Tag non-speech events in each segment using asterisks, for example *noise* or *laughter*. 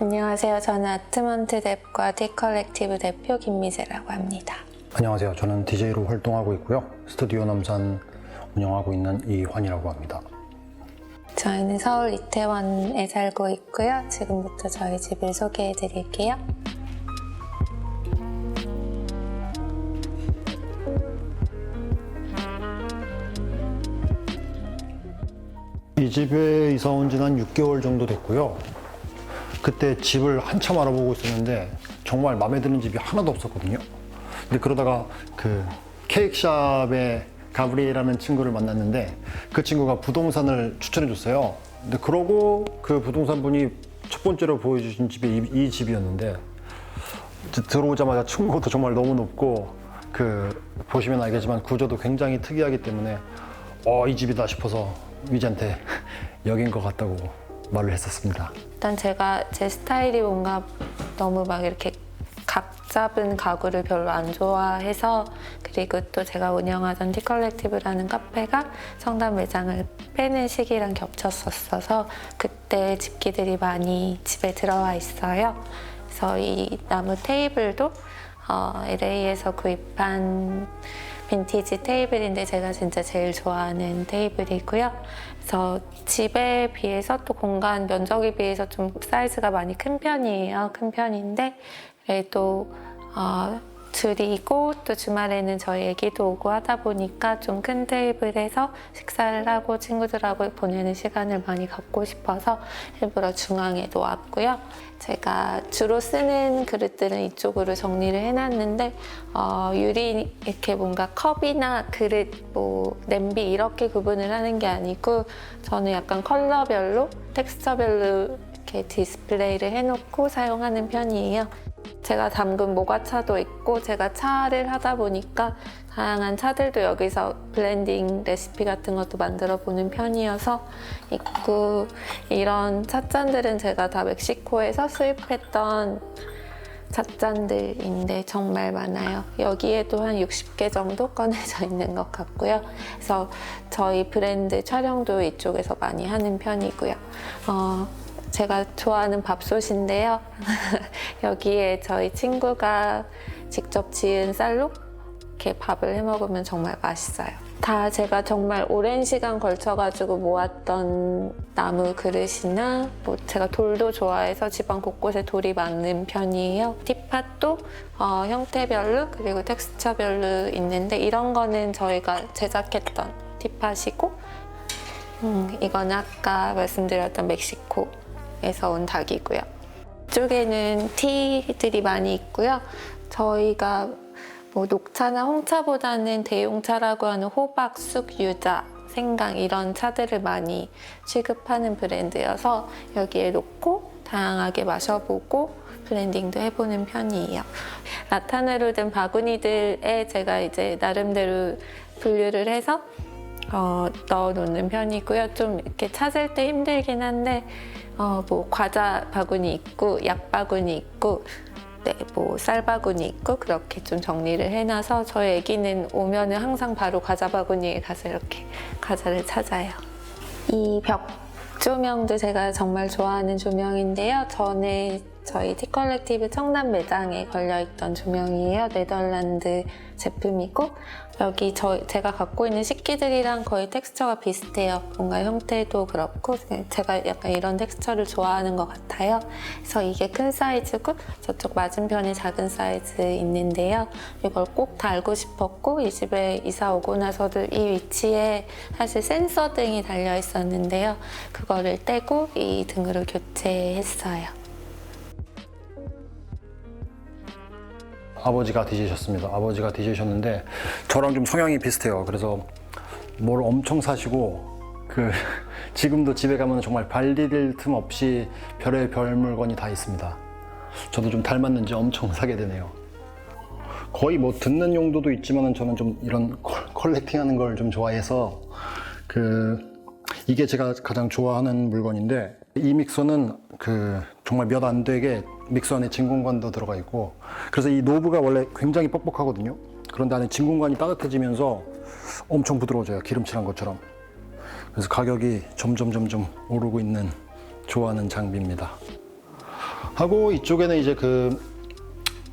안녕하세요. 저는 아트먼트 랩과 디컬렉티브 대표 김미세라고 합니다. 안녕하세요. 저는 DJ로 활동하고 있고요. 스튜디오 남산 운영하고 있는 이환이라고 합니다. 저희는 서울 이태원에 살고 있고요. 지금부터 저희 집을 소개해 드릴게요. 이 집에 이사 온 지는 한 6개월 정도 됐고요. 그때 집을 한참 알아보고 있었는데 정말 마음에 드는 집이 하나도 없었거든요. 근데 그러다가 그 케이크샵에 가브리엘이라는 친구를 만났는데 그 친구가 부동산을 추천해 줬어요. 근데 그러고 그 부동산 분이 첫 번째로 보여주신 집이 이, 이 집이었는데 들어오자마자 층고도 정말 너무 높고 그 보시면 알겠지만 구조도 굉장히 특이하기 때문에 어 이 집이다 싶어서 위지한테 *laughs* 여긴 것 같다고 말을 했었습니다. 일단 제가 제 스타일이 뭔가 너무 막 이렇게 각 잡은 가구를 별로 안 좋아해서 그리고 또 제가 운영하던 디컬렉티브라는 카페가 성당 매장을 빼는 시기랑 겹쳤었어서 그때 집기들이 많이 집에 들어와 있어요. 그래서 이 나무 테이블도 어, LA에서 구입한 빈티지 테이블인데 제가 진짜 제일 좋아하는 테이블이고요. 그래서 집에 비해서 또 공간 면적에 비해서 좀 사이즈가 많이 큰 편이에요. 큰 편인데 그래도 어, 줄이고 또 주말에는 저희 애기도 오고 하다 보니까 좀 큰 테이블에서 식사를 하고 친구들하고 보내는 시간을 많이 갖고 싶어서 일부러 중앙에 놓았고요. 제가 주로 쓰는 그릇들은 이쪽으로 정리를 해놨는데 어, 유리 이렇게 뭔가 컵이나 그릇, 뭐 냄비 이렇게 구분을 하는 게 아니고 저는 약간 컬러별로 텍스처별로 이렇게 디스플레이를 해놓고 사용하는 편이에요. 제가 담근 모과차도 있고 제가 차를 하다 보니까 다양한 차들도 여기서 블렌딩 레시피 같은 것도 만들어 보는 편이어서 있고 이런 찻잔들은 제가 다 멕시코에서 수입했던 찻잔들인데 정말 많아요. 여기에도 한 60개 정도 꺼내져 있는 것 같고요. 그래서 저희 브랜드 촬영도 이쪽에서 많이 하는 편이고요. 어, 제가 좋아하는 밥솥인데요. *laughs* 여기에 저희 친구가 직접 지은 쌀로 이렇게 밥을 해 먹으면 정말 맛있어요. 다 제가 정말 오랜 시간 걸쳐가지고 모았던 나무 그릇이나 뭐 제가 돌도 좋아해서 집안 곳곳에 돌이 많은 편이에요. 티팟도 어, 형태별로 그리고 텍스처별로 있는데 이런 거는 저희가 제작했던 티팟이고 음, 이거는 아까 말씀드렸던 멕시코 에서 온 닭이고요. 이쪽에는 티들이 많이 있고요. 저희가 뭐 녹차나 홍차보다는 대용차라고 하는 호박, 쑥, 유자, 생강 이런 차들을 많이 취급하는 브랜드여서 여기에 놓고 다양하게 마셔보고 블렌딩도 해보는 편이에요. 라탄으로 된 바구니들에 제가 이제 나름대로 분류를 해서 어, 넣어 놓는 편이고요. 좀 이렇게 찾을 때 힘들긴 한데, 어, 뭐, 과자 바구니 있고, 약 바구니 있고, 네, 뭐, 쌀 바구니 있고, 그렇게 좀 정리를 해놔서 저희 애기는 오면은 항상 바로 과자 바구니에 가서 이렇게 과자를 찾아요. 이 벽 조명도 제가 정말 좋아하는 조명인데요. 전에 저희 티컬렉티브 청담 매장에 걸려있던 조명이에요. 네덜란드 제품이고 여기 저 제가 갖고 있는 식기들이랑 거의 텍스처가 비슷해요. 뭔가 형태도 그렇고 제가 약간 이런 텍스처를 좋아하는 것 같아요. 그래서 이게 큰 사이즈고 저쪽 맞은편에 작은 사이즈 있는데요. 이걸 꼭 달고 싶었고 이 집에 이사 오고 나서도 이 위치에 사실 센서 등이 달려 있었는데요. 그거를 떼고 이 등으로 교체했어요. 아버지가 DJ셨습니다. 아버지가 DJ셨는데 저랑 좀 성향이 비슷해요. 그래서 뭘 엄청 사시고 그 *laughs* 지금도 집에 가면 정말 발 디딜 틈 없이 별의 별 물건이 다 있습니다. 저도 좀 닮았는지 엄청 사게 되네요. 거의 뭐 듣는 용도도 있지만은 저는 좀 이런 컬- 컬렉팅하는 걸 좀 좋아해서 그 이게 제가 가장 좋아하는 물건인데 이 믹서는 그 정말 몇 안 되게 믹서 안에 진공관도 들어가 있고 그래서 이 노브가 원래 굉장히 뻑뻑하거든요. 그런데 안에 진공관이 따뜻해지면서 엄청 부드러워져요. 기름칠한 것처럼. 그래서 가격이 점점 점점 오르고 있는 좋아하는 장비입니다. 하고 이쪽에는 이제 그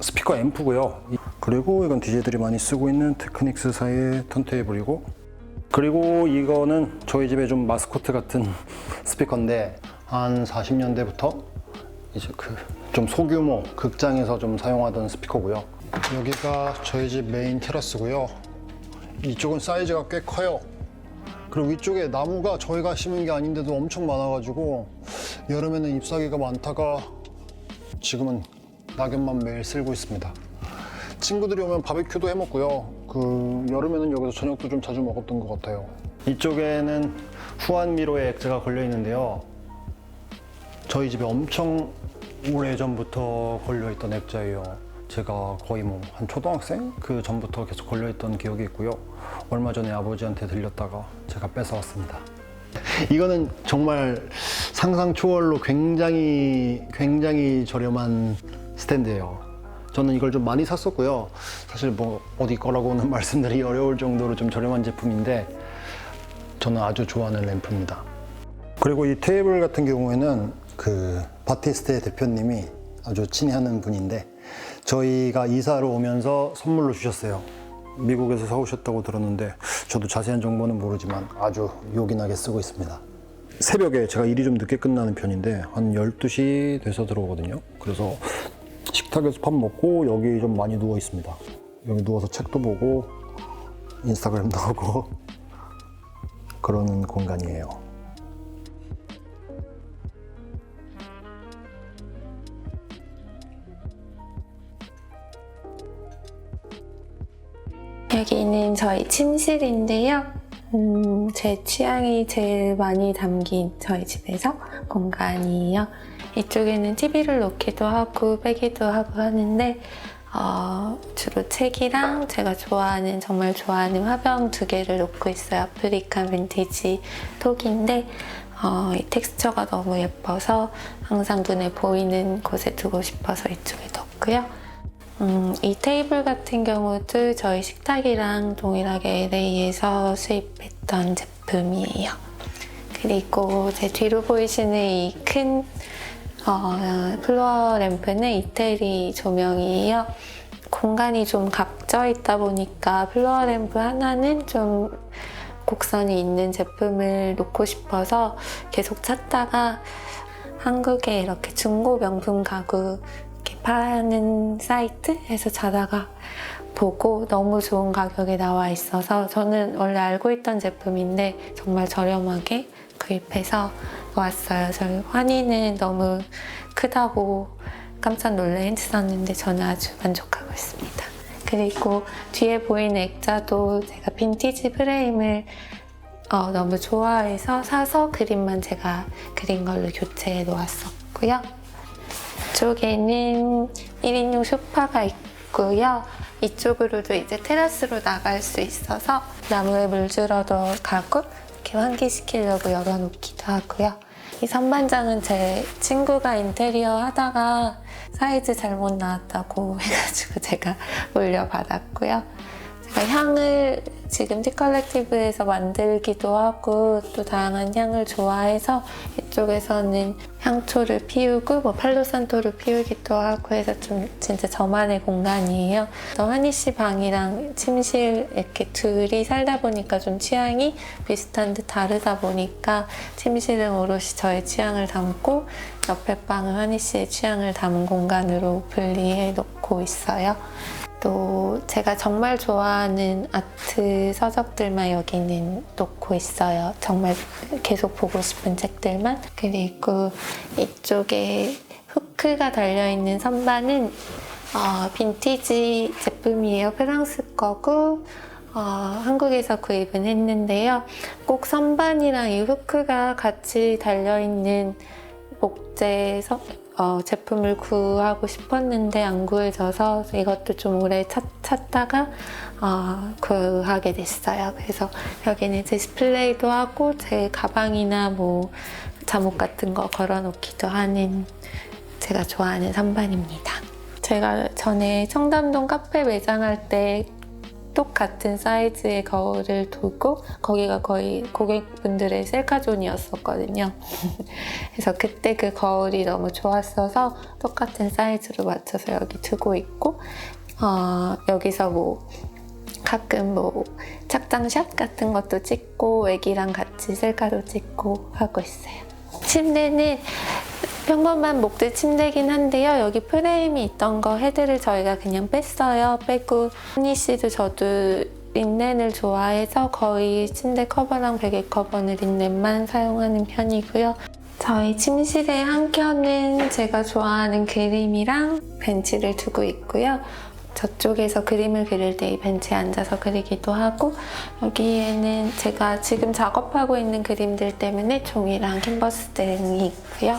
스피커 앰프고요. 그리고 이건 DJ들이 많이 쓰고 있는 테크닉스사의 턴테이블이고 그리고 이거는 저희 집에 좀 마스코트 같은 *laughs* 스피커인데 한 40년대부터 이제 그 좀 소규모 극장에서 좀 사용하던 스피커고요. 여기가 저희 집 메인 테라스고요. 이쪽은 사이즈가 꽤 커요. 그리고 위쪽에 나무가 저희가 심은 게 아닌데도 엄청 많아가지고 여름에는 잎사귀가 많다가 지금은 낙엽만 매일 쓸고 있습니다. 친구들이 오면 바베큐도 해 먹고요. 그 여름에는 여기서 저녁도 좀 자주 먹었던 것 같아요. 이쪽에는 후안 미로의 액자가 걸려 있는데요. 저희 집에 엄청 오래 전부터 걸려 있던 액자예요. 제가 거의 뭐 한 초등학생 그 전부터 계속 걸려 있던 기억이 있고요. 얼마 전에 아버지한테 들렸다가 제가 뺏어왔습니다. 이거는 정말 상상 초월로 굉장히 굉장히 저렴한 스탠드예요. 저는 이걸 좀 많이 샀었고요. 사실 뭐 어디 거라고는 *laughs* 말씀드리기 어려울 정도로 좀 저렴한 제품인데 저는 아주 좋아하는 램프입니다. 그리고 이 테이블 같은 경우에는 그 바티스트의 대표님이 아주 친애하는 분인데 저희가 이사를 오면서 선물로 주셨어요. 미국에서 사오셨다고 들었는데 저도 자세한 정보는 모르지만 아주 요긴하게 쓰고 있습니다. 새벽에 제가 일이 좀 늦게 끝나는 편인데 한 12시 돼서 들어오거든요. 그래서 식탁에서 밥 먹고 여기 좀 많이 누워 있습니다. 여기 누워서 책도 보고 인스타그램도 하고 *laughs* 그러는 공간이에요. 여기는 저희 침실인데요. 음, 제 취향이 제일 많이 담긴 저희 집에서 공간이에요. 이쪽에는 TV를 놓기도 하고 빼기도 하고 하는데 어, 주로 책이랑 제가 좋아하는 정말 좋아하는 화병 두 개를 놓고 있어요. 아프리카 빈티지 톡인데 어, 이 텍스처가 너무 예뻐서 항상 눈에 보이는 곳에 두고 싶어서 이쪽에 뒀고요. 음, 이 테이블 같은 경우도 저희 식탁이랑 동일하게 LA에서 수입했던 제품이에요. 그리고 제 뒤로 보이시는 이큰 어, 플로어 램프는 이태리 조명이에요. 공간이 좀 각져 있다 보니까 플로어 램프 하나는 좀 곡선이 있는 제품을 놓고 싶어서 계속 찾다가 한국에 이렇게 중고 명품 가구 이렇게 파는 사이트에서 자다가 보고 너무 좋은 가격에 나와 있어서 저는 원래 알고 있던 제품인데 정말 저렴하게 구입해서 왔어요. 저희 환희는 너무 크다고 깜짝 놀래 했었는데 저는 아주 만족하고 있습니다. 그리고 뒤에 보이는 액자도 제가 빈티지 프레임을 어, 너무 좋아해서 사서 그림만 제가 그린 걸로 교체해 놓았었고요. 이쪽에는 1인용 소파가 있고요. 이쪽으로도 이제 테라스로 나갈 수 있어서 나무에 물 들어도 가고 이렇게 환기시키려고 열어놓기도 하고요. 이 선반장은 제 친구가 인테리어 하다가 사이즈 잘못 나왔다고 *laughs* 해가지고 제가 *laughs* 물려받았고요. 제가 향을 지금 티컬렉티브에서 만들기도 하고 또 다양한 향을 좋아해서 이쪽에서는 향초를 피우고 뭐 팔로산토를 피우기도 하고 해서 좀 진짜 저만의 공간이에요. 또 환희 씨 방이랑 침실 이렇게 둘이 살다 보니까 좀 취향이 비슷한 듯 다르다 보니까 침실은 오롯이 저의 취향을 담고 옆에 방은 환희 씨의 취향을 담은 공간으로 분리해 놓고 있어요. 또 제가 정말 좋아하는 아트 서적들만 여기는 놓고 있어요. 정말 계속 보고 싶은 책들만. 그리고 이쪽에 후크가 달려있는 선반은 어, 빈티지 제품이에요. 프랑스 거고 어, 한국에서 구입은 했는데요. 꼭 선반이랑 이 후크가 같이 달려있는 목재 서, 어, 제품을 구하고 싶었는데 안 구해져서 이것도 좀 오래 찾, 찾다가 어, 구하게 됐어요. 그래서 여기는 디스플레이도 하고 제 가방이나 뭐 잠옷 같은 거 걸어놓기도 하는 제가 좋아하는 선반입니다. 제가 전에 청담동 카페 매장할 때 똑같은 사이즈의 거울을 두고 거기가 거의 고객분들의 셀카존이었었거든요. *laughs* 그래서 그때 그 거울이 너무 좋았어서 똑같은 사이즈로 맞춰서 여기 두고 있고 어, 여기서 뭐 가끔 뭐 착장샷 같은 것도 찍고 애기랑 같이 셀카도 찍고 하고 있어요. 침대는 평범한 목들 침대긴 한데요. 여기 프레임이 있던 거 헤드를 저희가 그냥 뺐어요. 빼고 언니 씨도 저도 린넨을 좋아해서 거의 침대 커버랑 베개 커버는 린넨만 사용하는 편이고요. 저희 침실의 한 켠은 제가 좋아하는 그림이랑 벤치를 두고 있고요. 저쪽에서 그림을 그릴 때 이 벤치에 앉아서 그리기도 하고 여기에는 제가 지금 작업하고 있는 그림들 때문에 종이랑 캔버스 등이 있고요.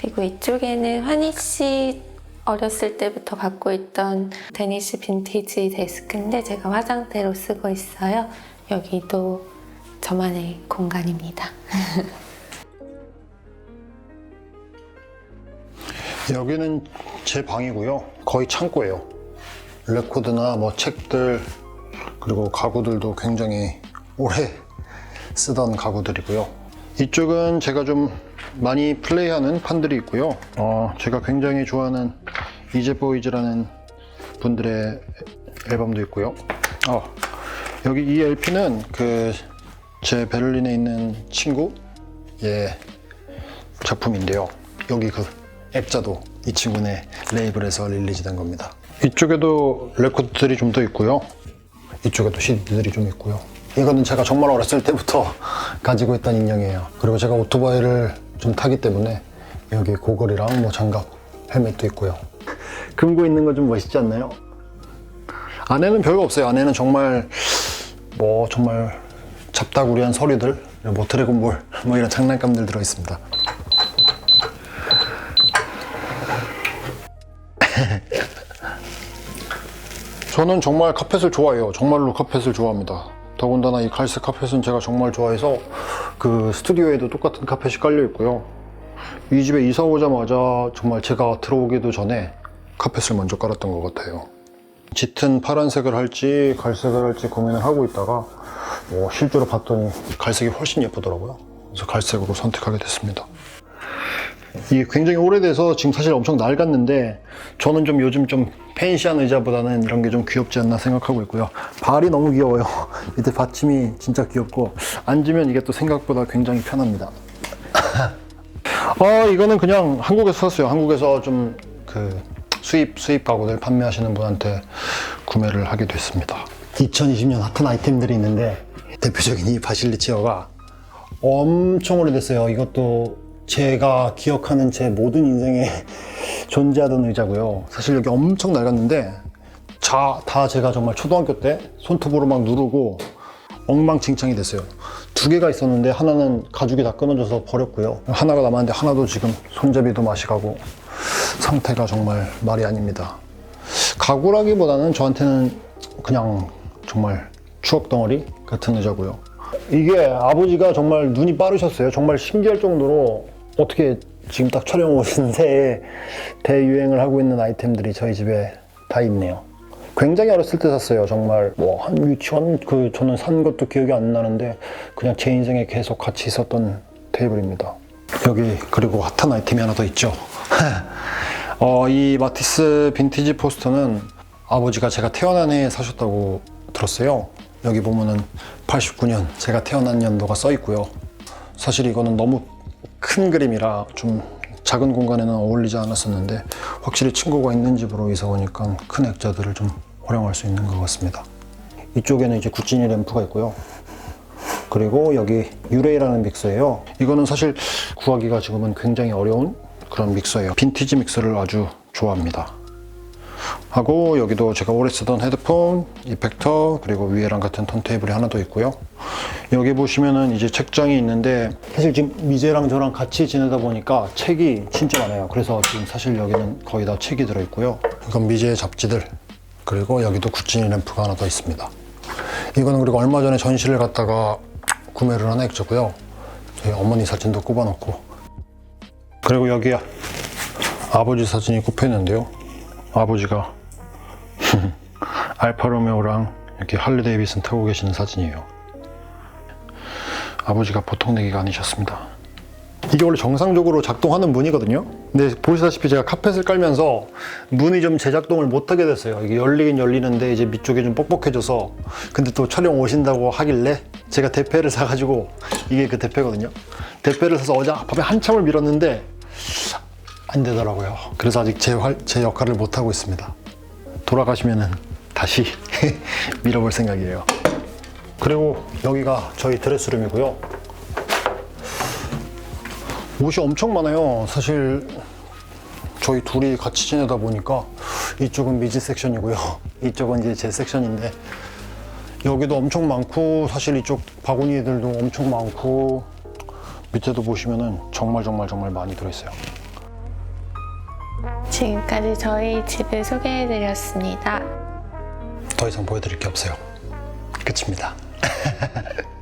그리고 이쪽에는 환희 씨 어렸을 때부터 갖고 있던 데니시 빈티지 데스크인데 제가 화장대로 쓰고 있어요. 여기도 저만의 공간입니다. *laughs* 여기는 제 방이고요. 거의 창고예요. 레코드나 뭐 책들 그리고 가구들도 굉장히 오래 쓰던 가구들이고요. 이쪽은 제가 좀 많이 플레이하는 판들이 있고요. 어, 제가 굉장히 좋아하는 이제보이즈라는 분들의 앨범도 있고요. 어, 여기 이 LP는 그 제 베를린에 있는 친구 예 작품인데요. 여기 그 앱자도 이 친구네 레이블에서 릴리즈된 겁니다. 이쪽에도 레코드들이 좀 더 있고요. 이쪽에도 CD들이 좀 있고요. 이거는 제가 정말 어렸을 때부터 *laughs* 가지고 있던 인형이에요. 그리고 제가 오토바이를 좀 타기 때문에 여기 고글이랑 뭐 장갑, 헬멧도 있고요. *laughs* 금고 있는 거 좀 멋있지 않나요? 안에는 별거 없어요. 안에는 정말 뭐 정말 잡다구리한 서류들, 뭐 드래곤볼 뭐 이런 장난감들 들어 있습니다. *laughs* 저는 정말 카펫을 좋아해요. 정말로 카펫을 좋아합니다. 더군다나 이 갈색 카펫은 제가 정말 좋아해서 그 스튜디오에도 똑같은 카펫이 깔려 있고요. 이 집에 이사 오자마자 정말 제가 들어오기도 전에 카펫을 먼저 깔았던 것 같아요. 짙은 파란색을 할지 갈색을 할지 고민을 하고 있다가 뭐 실제로 봤더니 갈색이 훨씬 예쁘더라고요. 그래서 갈색으로 선택하게 됐습니다. 이게 굉장히 오래돼서 지금 사실 엄청 낡았는데 저는 좀 요즘 좀 펜시한 의자보다는 이런 게 좀 귀엽지 않나 생각하고 있고요. 발이 너무 귀여워요. *laughs* 밑에 받침이 진짜 귀엽고 앉으면 이게 또 생각보다 굉장히 편합니다. *coughs* 어 이거는 그냥 한국에서 샀어요. 한국에서 좀 그 수입 수입 가구들 판매하시는 분한테 구매를 하게 됐습니다. 2020년 핫한 아이템들이 있는데 대표적인 이 바실리치어가 엄청 오래됐어요. 이것도 제가 기억하는 제 모든 인생에 *laughs* 존재하던 의자고요. 사실 여기 엄청 낡았는데 자, 다 제가 정말 초등학교 때 손톱으로 막 누르고 엉망진창이 됐어요. 두 개가 있었는데 하나는 가죽이 다 끊어져서 버렸고요. 하나가 남았는데 하나도 지금 손잡이도 맛이 가고 상태가 정말 말이 아닙니다. 가구라기보다는 저한테는 그냥 정말 추억 덩어리 같은 의자고요. 이게 아버지가 정말 눈이 빠르셨어요. 정말 신기할 정도로 어떻게 지금 딱 촬영 오신 *laughs* 새에 대유행을 하고 있는 아이템들이 저희 집에 다 있네요. 굉장히 어렸을 때 샀어요. 정말 뭐 한 유치원 그 저는 산 것도 기억이 안 나는데 그냥 제 인생에 계속 같이 있었던 테이블입니다. 여기 그리고 핫한 아이템이 하나 더 있죠. *laughs* 어, 이 마티스 빈티지 포스터는 아버지가 제가 태어난 해에 사셨다고 들었어요. 여기 보면은 89년 제가 태어난 연도가 써 있고요. 사실 이거는 너무 큰 그림이라 좀 작은 공간에는 어울리지 않았었는데 확실히 친구가 있는 집으로 이사 오니까 큰 액자들을 좀 활용할 수 있는 것 같습니다. 이쪽에는 이제 구찌니 램프가 있고요. 그리고 여기 유레이라는 믹서예요. 이거는 사실 구하기가 지금은 굉장히 어려운 그런 믹서예요. 빈티지 믹서를 아주 좋아합니다. 하고 여기도 제가 오래 쓰던 헤드폰, 이펙터, 그리고 위에랑 같은 턴테이블이 하나 더 있고요. 여기 보시면은 이제 책장이 있는데 사실 지금 미제랑 저랑 같이 지내다 보니까 책이 진짜 많아요. 그래서 지금 사실 여기는 거의 다 책이 들어있고요. 이건 미제의 잡지들 그리고 여기도 구찌니 램프가 하나 더 있습니다. 이거는 그리고 얼마 전에 전시를 갔다가 구매를 하나 했고요. 저희 어머니 사진도 꼽아놓고 그리고 여기 아버지 사진이 꼽혀 있는데요. 아버지가 *laughs* 알파로메오랑 이렇게 할리 데이비슨 타고 계시는 사진이에요. 아버지가 보통 내기가 아니셨습니다. 이게 원래 정상적으로 작동하는 문이거든요. 근데 보시다시피 제가 카펫을 깔면서 문이 좀 재작동을 못하게 됐어요. 이게 열리긴 열리는데 이제 밑쪽이 좀 뻑뻑해져서 근데 또 촬영 오신다고 하길래 제가 대패를 사가지고 이게 그 대패거든요. 대패를 사서 어제 밤에 한참을 밀었는데 안 되더라고요. 그래서 아직 제, 활- 제 역할을 못 하고 있습니다. 돌아가시면은 다시 *laughs* 밀어볼 생각이에요. 그리고 여기가 저희 드레스룸이고요. 옷이 엄청 많아요. 사실 저희 둘이 같이 지내다 보니까 이쪽은 미지 섹션이고요. *laughs* 이쪽은 이제 제 섹션인데 여기도 엄청 많고 사실 이쪽 바구니들도 엄청 많고 밑에도 보시면은 정말 정말 정말 많이 들어있어요. 지금까지 저희 집을 소개해드렸습니다. 더 이상 보여드릴 게 없어요. 끝입니다. *laughs*